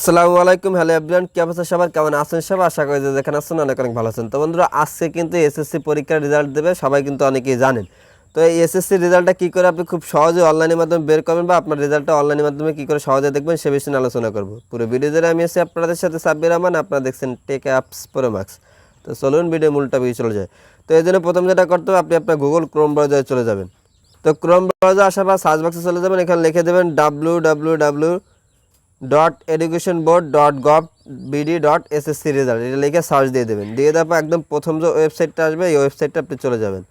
আসসালামু আলাইকুম, hello everyone কি অবস্থা সবার কেমন আছেন সবাই? আশা করি যে যেখানে আছেন অনেক অনেক ভালো আছেন। তো বন্ধুরা, আজকে কিন্তু এসএসসি পরীক্ষার রেজাল্ট দেবে, সবাই কিন্তু অনেকেই জানেন। তো এই এসএসসি রেজাল্টটা কী করে আপনি খুব সহজে অনলাইনের মাধ্যমে বের করবেন বা আপনার রেজাল্টটা অনলাইনের মাধ্যমে কী করে সহজে দেখবেন, সে বিষয়ে আলোচনা করব। পুরো ভিডিও আমি এসে আপনাদের সাথে সাব্বির রহমান আপনারা দেখছেন টেক অ্যাপস প্রোম্যাক্স তো চলুন ভিডিও মূলটা বেরিয়ে চলে যায় তো এই জন্য প্রথম যেটা করতে হবে, আপনি আপনার গুগল ক্রোম ব্রাউজারে চলে যাবেন। তো ক্রোম ব্রাউজার আসার পর সার্চ বক্সে চলে যাবেন, এখানে লিখে দেবেন W W W dot education board dot gov BD dot SSC result এটা লিখে সার্চ দিয়ে দেবেন। দিয়ে দেওয়ার পর একদম প্রথম যে ওয়েবসাইটটা আসবে, এই ওয়েবসাইটটা আপনি চলে যাবেন।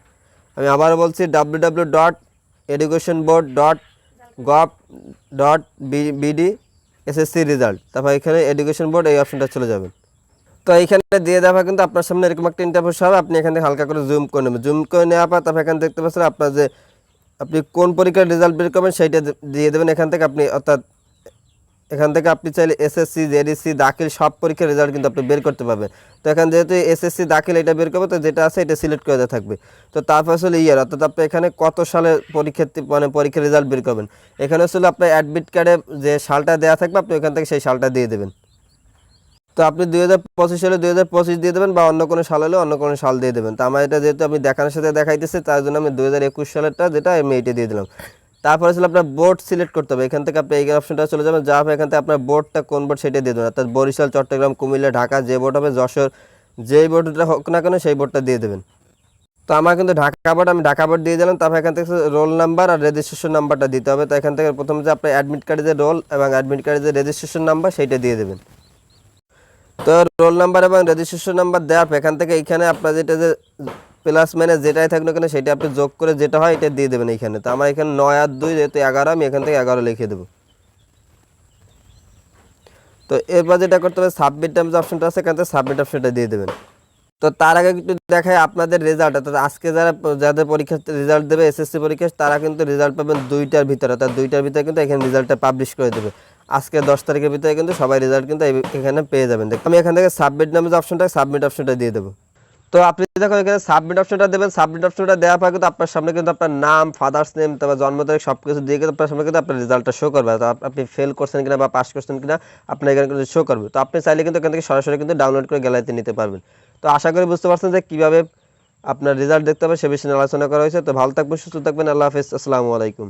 আমি আবার বলছি W W dot education board dot gov dot BD SSC result তারপর এখানে এডুকেশন বোর্ড এই অপশনটা চলে যাবেন। তো এইখানে দিয়ে দেওয়া কিন্তু আপনার সামনে এরকম একটা ইন্টারভিউ হবে, আপনি এখান হালকা করে জুম করে নেবেন। জুম করে নেওয়ার পর তারপর এখানে দেখতে পাচ্ছেন আপনার যে আপনি কোন পরীক্ষার রেজাল্ট বের করবেন, সেইটা দিয়ে দেবেন। এখান থেকে আপনি অর্থাৎ এখান থেকে আপনি চাইলে এসএসসি জেডিসি দাখিল সব পরীক্ষার রেজাল্ট কিন্তু আপনি বের করতে পারবেন। তো এখানে যেহেতু এসএসসি দাখিল এটা বের করবে, তো যেটা আছে এটা সিলেক্ট করে দেওয়া থাকবে। তো তারপর আসলে ইয়ার অর্থাৎ আপনি এখানে কত সালে পরীক্ষার্থী মানে পরীক্ষার রেজাল্ট বের করবেন। এখানে আসলে আপনার অ্যাডমিট কার্ডে যে সালটা দেওয়া থাকবে, আপনি এখান থেকে সেই সালটা দিয়ে দেবেন। তো আপনি দুই হাজার পঁচিশ সালে দুই হাজার পঁচিশ দিয়ে দেবেন বা অন্য কোনো সাল হলে অন্য কোনো সাল দিয়ে দেবেন। তো আমার এটা যেহেতু আমি দেখানোর সাথে দেখাইতেছি, তার জন্য আমি দুই হাজার একুশ সালেরটা যেটা আমি এইটা দিয়ে দিলাম। তারপরে ছিল আপনার বোর্ড সিলেক্ট করতে হবে। এখান থেকে আপনি এই অপশনটা চলে যাবেন। যা হবে এখান থেকে আপনার বোর্ডটা কোন বোর্ড সেটা দিয়ে দেবেন। অর্থাৎ বরিশাল, চট্টগ্রাম, কুমিল্লা, ঢাকা যে বোর্ড হবে, যশোর যেই বোর্ডটা হোক না কেন সেই বোর্ডটা দিয়ে দেবেন। তো আমার কিন্তু ঢাকা বোর্ড আমি ঢাকা বোর্ড দিয়ে দিলাম। তারপর এখান থেকে রোল নাম্বার আর রেজিস্ট্রেশন নাম্বারটা দিতে হবে। তো এখান থেকে প্রথম যে আপনার অ্যাডমিট কার্ডে যে রোল এবং অ্যাডমিট কার্ডে যে রেজিস্ট্রেশন নাম্বার সেইটা দিয়ে দেবেন। তো রোল নাম্বার এবং রেজিস্ট্রেশন নাম্বার দেওয়ার পর এখান থেকে এইখানে আপনার যেটা যে প্লাস মানে যেটাই থাকুক কেন, সেটা আপনি যোগ করে যেটা হয় এটা দিয়ে দেবেন এইখানে। তো আমার এখানে নয় আর দুই, যেহেতু এগারো, আমি এখান থেকে এগারো লিখে দেবো। তো এরপর যেটা করতে হবে সাবমিট টাইমস অপশনটা আছে, এখান থেকে সাবমিট অপশনটা দিয়ে দেবেন। তো তার আগে একটু দেখায় আপনাদের রেজাল্ট অর্থাৎ আজকে যারা, যাদের পরীক্ষার রেজাল্ট দেবে এসএসসি পরীক্ষা, তারা কিন্তু রেজাল্ট পাবেন দুইটার ভিতরে, অর্থাৎ দুইটার ভিতরে কিন্তু এখানে রেজাল্টটা পাবলিশ করে দেবে। আজকে দশ তারিখের ভিতরে কিন্তু সবাই রেজাল্ট কিন্তু এখানে পেয়ে যাবেন। আমি এখান থেকে সাবমিট নামে যে অপশনটা সাবমিট অপশনটা দিয়ে দেবো। তো আপনি দেখো, এখানে সাবমিট অপশনটা দেবেন। সাবমিট অপশনটা দেওয়ার পর কিন্তু আপনার সামনে কিন্তু আপনার নাম ফাদার্স নেম তারপর জন্ম তারিখ সব কিছু দিয়ে কিন্তু আপনার সামনে কিন্তু আপনার রেজাল্টটা শো করবে। তো আপনি ফেল করছেন কিনা বা পাস করছেন কিনা, আপনার এখানে কিন্তু শো করবে। তো আপনি চাইলে কিন্তু এখান থেকে সরাসরি কিন্তু ডাউনলোড করে গ্যালারিতে নিতে পারবেন। তো আশা করি বুঝতে পারছেন যে কীভাবে আপনার রেজাল্ট দেখতে হবে, সে বিষয়ে আলোচনা করা হয়েছে। তো ভালো থাকবেন, সুস্থ থাকবেন। আল্লাহ হাফিজ। আসসালামু আলাইকুম।